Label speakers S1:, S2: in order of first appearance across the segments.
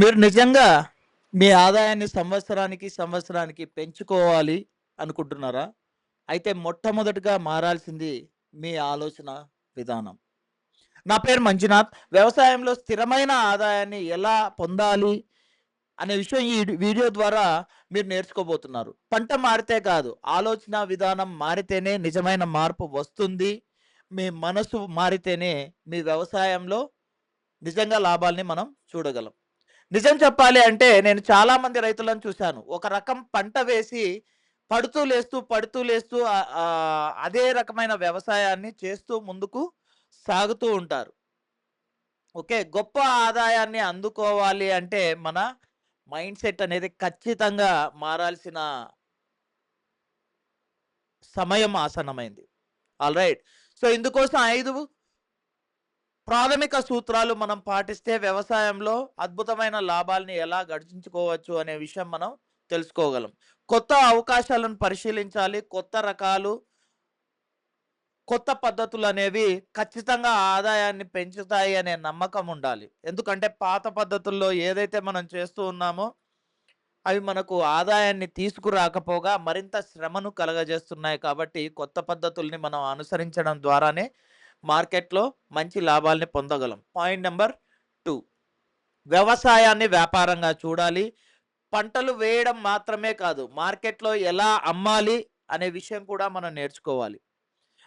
S1: మీరు నిజంగా మీ ఆదాయాన్ని సంవత్సరానికి, సంవత్సరానికి పెంచుకోవాలి అనుకుంటున్నారా? అయితే మొట్టమొదటిగా మారాల్సింది మీ ఆలోచన విధానం. నా పేరు మంజునాథ్. వ్యవసాయంలో స్థిరమైన ఆదాయాన్ని ఎలా పొందాలి అనే విషయం ఈ వీడియో ద్వారా మీరు నేర్చుకోబోతున్నారు. పంట మారితే కాదు, ఆలోచన విధానం మారితేనే నిజమైన మార్పు వస్తుంది. మీ మనసు మారితేనే మీ వ్యవసాయంలో నిజంగా లాభాల్ని మనం చూడగలం. నిజం చెప్పాలి అంటే నేను చాలా మంది రైతులను చూశాను. ఒక రకం పంట వేసి పడుతూ లేస్తూ, పడుతూ లేస్తూ అదే రకమైన వ్యవసాయాన్ని చేస్తూ ముందుకు సాగుతూ ఉంటారు. ఓకే. గొప్ప ఆదాయాన్ని అందుకోవాలి అంటే మన మైండ్ సెట్ అనేది ఖచ్చితంగా మారాల్సిన సమయం ఆసనమైంది ఆల్ రైట్ సో, ఇందుకోసం ఐదు ప్రాథమిక సూత్రాలు మనం పాటిస్తే వ్యవసాయంలో అద్భుతమైన లాభాల్ని ఎలా గడించుకోవచ్చు అనే విషయం మనం తెలుసుకోగలం. కొత్త అవకాశాలను పరిశీలించాలి. కొత్త రకాలు కొత్త పద్ధతులు అనేవి ఖచ్చితంగా ఆదాయాన్ని పెంచుతాయి అనే నమ్మకం ఉండాలి. ఎందుకంటే పాత పద్ధతుల్లో ఏదైతే మనం చేస్తూ ఉన్నామో అవి మనకు ఆదాయాన్ని తీసుకురాకపోగా మరింత శ్రమను కలగజేస్తున్నాయి కాబట్టి కొత్త పద్ధతుల్ని మనం అనుసరించడం ద్వారానే మార్కెట్‌లో మంచి లాభాల్ని పొందగలం. పాయింట్ నెంబర్ టూ వ్యవసాయాన్ని వ్యాపారంగా చూడాలి. పంటలు వేయడం మాత్రమే కాదు, మార్కెట్‌లో ఎలా అమ్మాలి అనే విషయం కూడా మనం నేర్చుకోవాలి.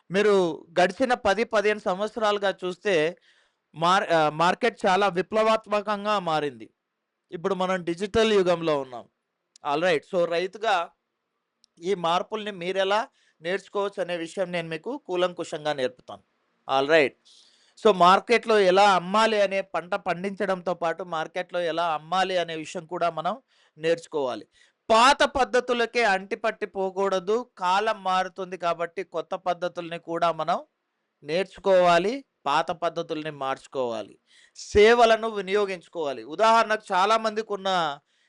S1: మీరు గడిచిన 10, 15 సంవత్సరాలుగా చూస్తే మార్ మార్కెట్ చాలా విప్లవాత్మకంగా మారింది. ఇప్పుడు మనం డిజిటల్ యుగంలో ఉన్నాం. ఆల్ రైట్ సో, రైతుగా ఈ మార్పుల్ని మీరెలా నేర్చుకోవచ్చు అనే విషయం నేను మీకు కూలంకుషంగా నేర్పుతాను. ఆల్ రైట్ సో, మార్కెట్‌లో ఎలా అమ్మాలి అనే పంట పండించడంతో పాటు మార్కెట్‌లో ఎలా అమ్మాలి అనే విషయం కూడా మనం నేర్చుకోవాలి. పాత పద్ధతులకే అంటిపట్టి పోకూడదు. కాలం మారుతుంది కాబట్టి కొత్త పద్ధతుల్ని కూడా మనం నేర్చుకోవాలి. పాత పద్ధతుల్ని మార్చుకోవాలి. సేవలను వినియోగించుకోవాలి. ఉదాహరణకు చాలామందికి ఉన్న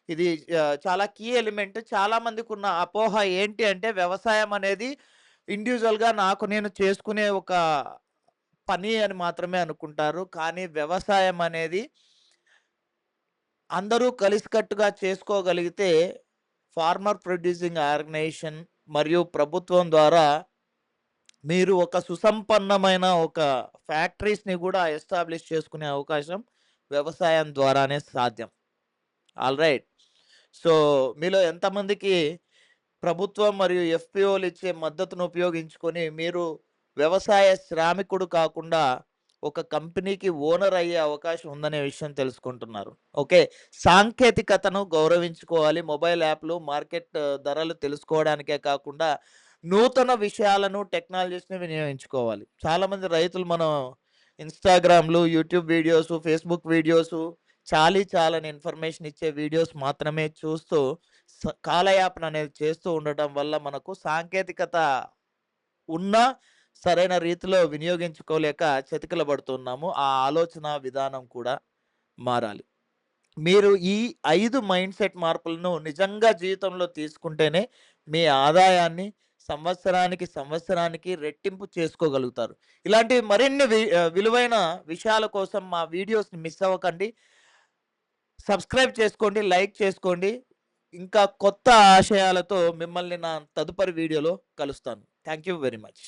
S1: ఇది చాలా కీ ఎలిమెంట్ చాలామందికి ఉన్న అపోహ ఏంటి అంటే వ్యవసాయం అనేది ఇండివిజువల్గా నాకు నేను చేసుకునే ఒక పని అని మాత్రమే అనుకుంటారు. కానీ వ్యవసాయం అనేది అందరూ కలిసికట్టుగా చేసుకోగలిగితే ఫార్మర్ ప్రొడ్యూసింగ్ ఆర్గనైజేషన్ మరియు ప్రభుత్వం ద్వారా మీరు ఒక సుసంపన్నమైన ఒక ఫ్యాక్టరీస్‌ని కూడా ఎస్టాబ్లిష్ చేసుకునే అవకాశం వ్యవసాయం ద్వారానే సాధ్యం. ఆల్ రైట్ సో, మీలో ఎంతమందికి ప్రభుత్వం మరియు ఎఫ్‌పిఓలు ఇచ్చే మద్దతును ఉపయోగించుకొని మీరు వ్యవసాయ శ్రామికుడు కాకుండా ఒక కంపెనీకి ఓనర్ అయ్యే అవకాశం ఉందనే విషయం తెలుసుకుంటున్నారు. ఓకే. సాంకేతికతను గౌరవించుకోవాలి. మొబైల్ యాప్‌లు, మార్కెట్ ధరలు తెలుసుకోవడానికే కాకుండా నూతన విషయాలను, టెక్నాలజీస్‌ని వినియోగించుకోవాలి. చాలామంది రైతులు మనం ఇన్‌స్టాగ్రామ్‌లు, యూట్యూబ్ వీడియోసు, ఫేస్‌బుక్ వీడియోసు చాలీ చాలని ఇన్ఫర్మేషన్ ఇచ్చే వీడియోస్ మాత్రమే చూస్తూ స కాలయాపన అనేది చేస్తూ ఉండటం వల్ల మనకు సాంకేతికత ఉన్నా సరైన రీతిలో వినియోగించుకోలేక చతికిలబడుతున్నాము. ఆ ఆలోచన విధానం కూడా మారాలి. మీరు ఈ 5 మైండ్‌సెట్ మార్పులను నిజంగా జీవితంలో తీసుకుంటేనే మీ ఆదాయాన్ని సంవత్సరానికి, సంవత్సరానికి రెట్టింపు చేసుకోగలుగుతారు. ఇలాంటి మరిన్ని వి విలువైన విషయాల కోసం మా వీడియోస్‌ని మిస్ అవ్వకండి. సబ్స్క్రైబ్ చేసుకోండి. లైక్ చేసుకోండి. ఇంకా కొత్త ఆశయాలతో మిమ్మల్ని నా తదుపరి వీడియోలో కలుస్తాను. Thank you very much.